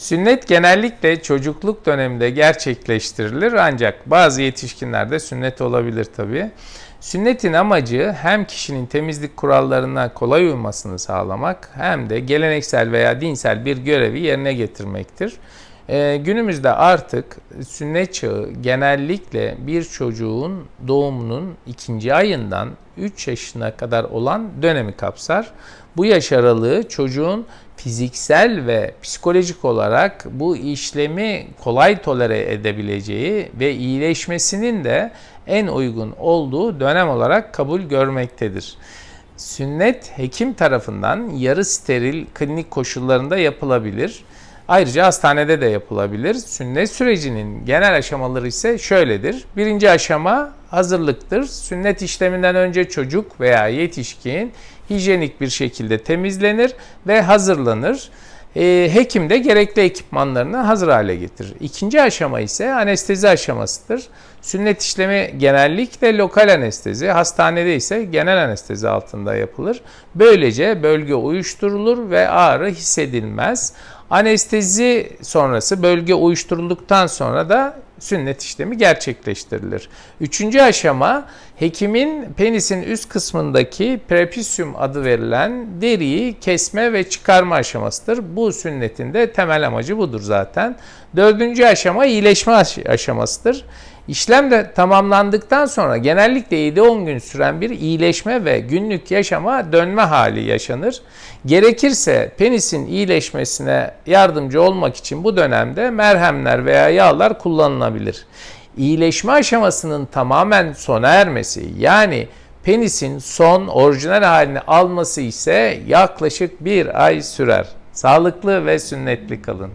Sünnet genellikle çocukluk döneminde gerçekleştirilir ancak bazı yetişkinlerde sünnet olabilir tabii. Sünnetin amacı hem kişinin temizlik kurallarına kolay uymasını sağlamak hem de geleneksel veya dinsel bir görevi yerine getirmektir. Ee, günümüzde artık sünnet çağı genellikle bir çocuğun doğumunun ikinci ayından 3 yaşına kadar olan dönemi kapsar. Bu yaş aralığı çocuğun fiziksel ve psikolojik olarak bu işlemi kolay tolere edebileceği ve iyileşmesinin de en uygun olduğu dönem olarak kabul görmektedir. Sünnet hekim tarafından yarı steril klinik koşullarında yapılabilir. Ayrıca hastanede de yapılabilir. Sünnet sürecinin genel aşamaları ise şöyledir. Birinci aşama hazırlıktır. Sünnet işleminden önce çocuk veya yetişkin hijyenik bir şekilde temizlenir ve hazırlanır. E, hekim de gerekli ekipmanlarını hazır hale getirir. İkinci aşama ise anestezi aşamasıdır. Sünnet işlemi genellikle lokal anestezi, hastanede ise genel anestezi altında yapılır. Böylece bölge uyuşturulur ve ağrı hissedilmez. Anestezi sonrası bölge uyuşturulduktan sonra da sünnet işlemi gerçekleştirilir. Üçüncü aşama hekimin penisin üst kısmındaki prepusyum adı verilen deriyi kesme ve çıkarma aşamasıdır. Bu sünnetin de temel amacı budur zaten. Dördüncü aşama iyileşme aşamasıdır. İşlem de tamamlandıktan sonra genellikle 7-10 gün süren bir iyileşme ve günlük yaşama dönme hali yaşanır. Gerekirse penisin iyileşmesine yardımcı olmak için bu dönemde merhemler veya yağlar kullanılabilir. İyileşme aşamasının tamamen sona ermesi yani penisin son orijinal halini alması ise yaklaşık bir ay sürer. Sağlıklı ve sünnetli kalın.